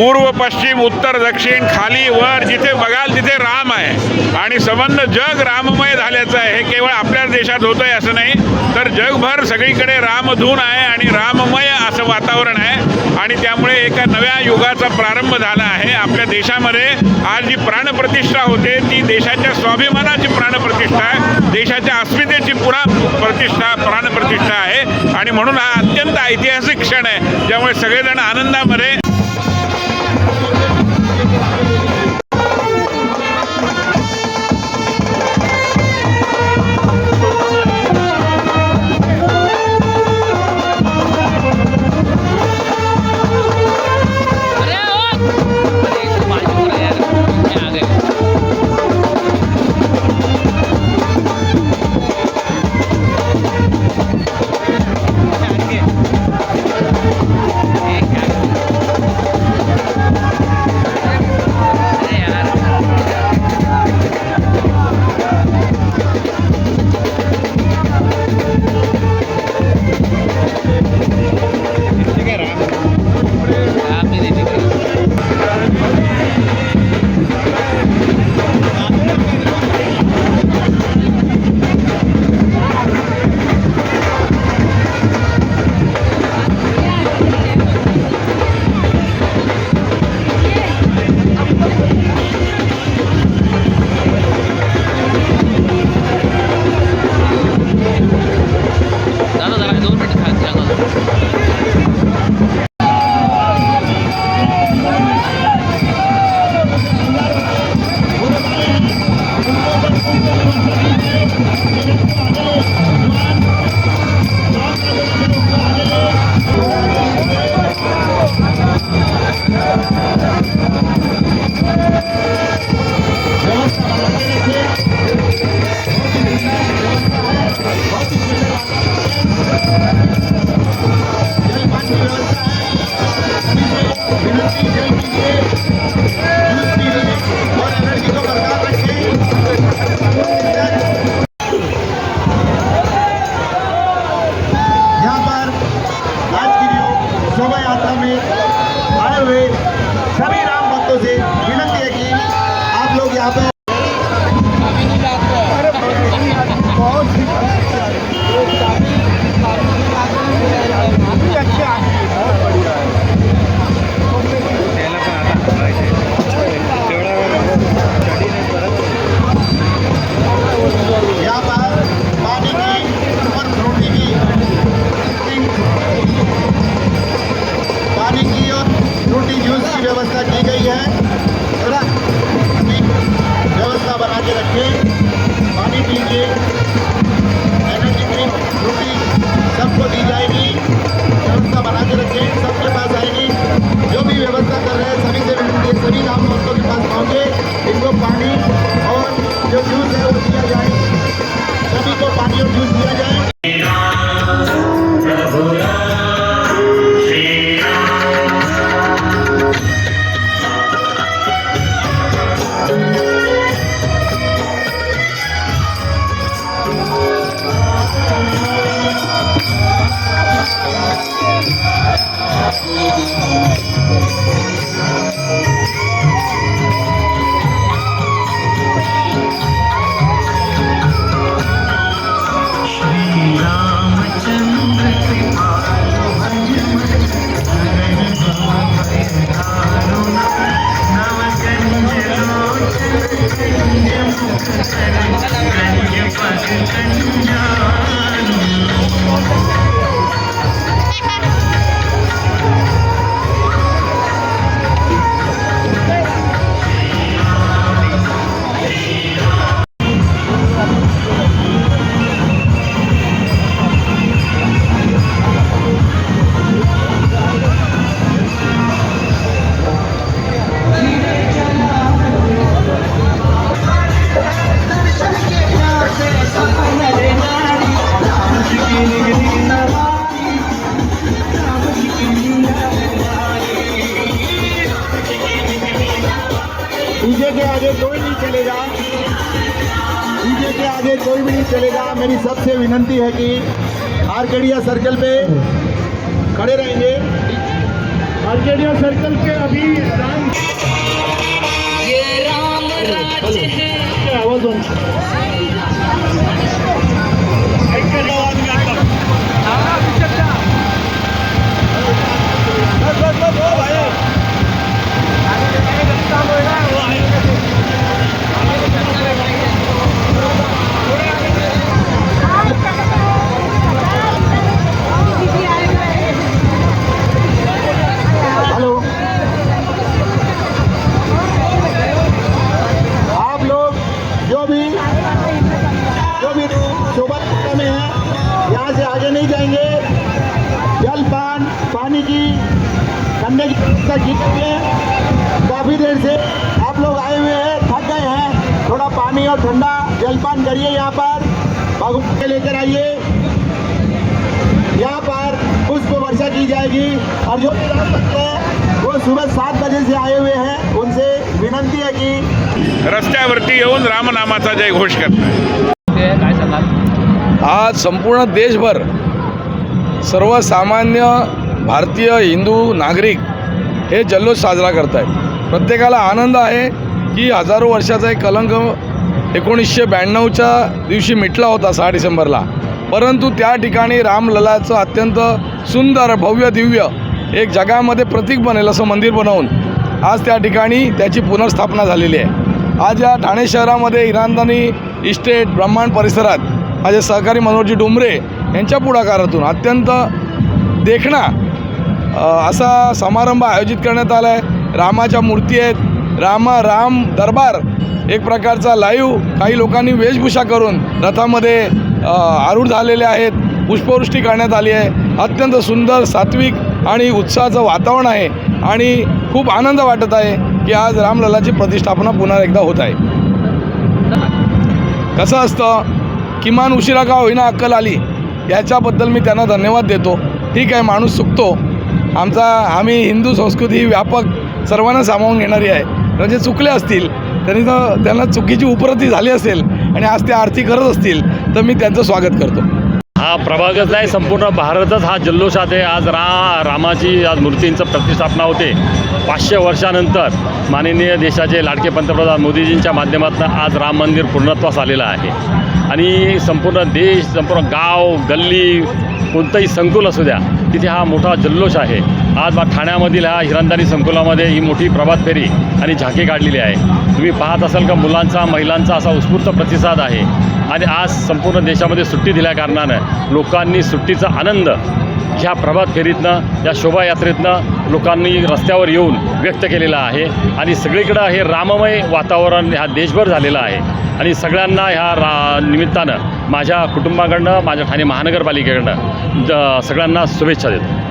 पूर्व पश्चिम उत्तर दक्षिण खाली वर जिथे बघाल तिथे राम आहे. आणि संबंध जग राममय झाल्याचं आहे. हे केवळ आपल्याच देशात होतं आहे असं नाही. तर जगभर सगळीकडे रामधून आहे आणि राममय असं वातावरण आहे. आणि त्यामुळे एका नव्या युगाचा प्रारंभ झाला आहे. आपल्या देशामध्ये आज जी प्राणप्रतिष्ठा होते ती देशाच्या स्वाभिमानाची प्राणप्रतिष्ठा आहे. देशाच्या अस्मितेची पुन्हा प्रतिष्ठा प्राणप्रतिष्ठा आहे. आणि म्हणून हा अत्यंत ऐतिहासिक क्षण आहे. ज्यामुळे सगळेजण आनंदामध्ये जो यात्रा में आए हुए सभी राम भक्तों से विनती है कि व्यवस्था की गई है? थोड़ा अपनी व्यवस्था बना के रखें पानी पीजिए। एनर्जी ड्रिंक रोटी सबको दी जाएगी। व्यवस्था बना के रखें सबके पास आएगी। जो भी व्यवस्था कर కన్యపతి కన్యాను कोई भी नहीं चलेगा मेरी सबसे विनंती है कि आरकेडिया सर्कल पे खड़े रहेंगे। आरकेडिया सर्कल पे अभी राम ये राम राज्य है। आवाज़ ठंडे की व्यवस्था की गई है काफ़ी देर से आप लोग आए हुए हैं थक गए हैं. थोड़ा पानी और ठंडा जलपान करिए यहाँ पर. भगवान के लेकर आइए. यहाँ पर पुष्प वर्षा की जाएगी. और जो हैं, वो सुबह सात बजे से आए हुए हैं. उनसे विनंती है कि रस्त्यावरती येऊन रामनामाचा जय घोष सांगाल आज संपूर्ण देशभर सर्वसामान्य भारतीय हिंदू नागरिक हे जल्लोष साजरा करत आहेत प्रत्येकाला आनंद आहे की हजारो वर्षाचा एक कलंक एकोणीसशे ब्याण्णवच्या दिवशी मिटला होता सहा डिसेंबरला. परंतु त्या ठिकाणी रामललाचं अत्यंत सुंदर भव्य दिव्य एक जगामध्ये प्रतीक बनेल असं मंदिर बनवून आज त्या ठिकाणी त्याची पुनर्स्थापना झालेली आहे. आज या ठाणे शहरामध्ये इराणदानी इस्टेट ब्रह्मांड परिसरात माझे सहकारी मनोहरजी डुमरे यांच्या पुढाकारातून अत्यंत देखणा असा समारंभ आयोजित करण्यात आला आहे रामाच्या मूर्ती आहेत. रामा राम दरबार एक प्रकारचा लाईव्ह काही लोकांनी वेशभूषा करून रथामध्ये आरूढ झालेले आहेत. पुष्पवृष्टी करण्यात आली आहे. अत्यंत सुंदर सात्विक आणि उत्साहाचं वातावरण आहे आणि खूप आनंद वाटत आहे की आज रामललाची प्रतिष्ठापना पुन्हा एकदा होत आहे. कसं असतं? किमान उशिरा का होईना अक्कल आली? याच्याबद्दल मी त्यांना धन्यवाद देतो. ठीक आहे माणूस चुकतो आमचा आम्ही हिंदू संस्कृती व्यापक सर्वांना सामावून घेणारी आहे. म्हणजे चुकले असतील त्यांनी तर त्यांना चुकीची उपरती झाली असेल आणि आज ते आरती करत असतील तर मी त्यांचं स्वागत करतो. हा प्रभागच नाही संपूर्ण भारतच हा जल्लोषात आहे. आज रा रामाची आज मूर्तींचं प्रतिष्ठापना होते. पाचशे वर्षानंतर माननीय देशाचे लाडके पंतप्रधान मोदीजींच्या माध्यमातून आज राम मंदिर पूर्णत्वास आलेलं आहे. आणि संपूर्ण देश संपूर्ण गाव गल्ली कोणतंही संकुल असू द्या तिथे हा मोठा जल्लोष आहे. आज ठाण्यामधील ह्या हिरंदानी संकुलामध्ये ही मोठी प्रभात फेरी आणि झाकी काढलेली आहे. तुम्ही पाहत असाल का मुलांचा महिलांचा असा उत्स्फूर्त प्रतिसाद आहे. आणि आज संपूर्ण देशामध्ये सुट्टी दिल्याकारणानं लोकांनी सुट्टीचा आनंद ह्या प्रभात फेरीतनं या शोभायात्रेतनं लोकांनी रस्त्यावर येऊन व्यक्त केलेला आहे. आणि सगळीकडं हे राममय वातावरण ह्या देशभर झालेलं आहे. आणि सगळ्यांना ह्या रा निमित्तानं माझ्या कुटुंबाकडनं माझ्या ठाणे महानगरपालिकेकडनं ज- सगळ्यांना शुभेच्छा देतो.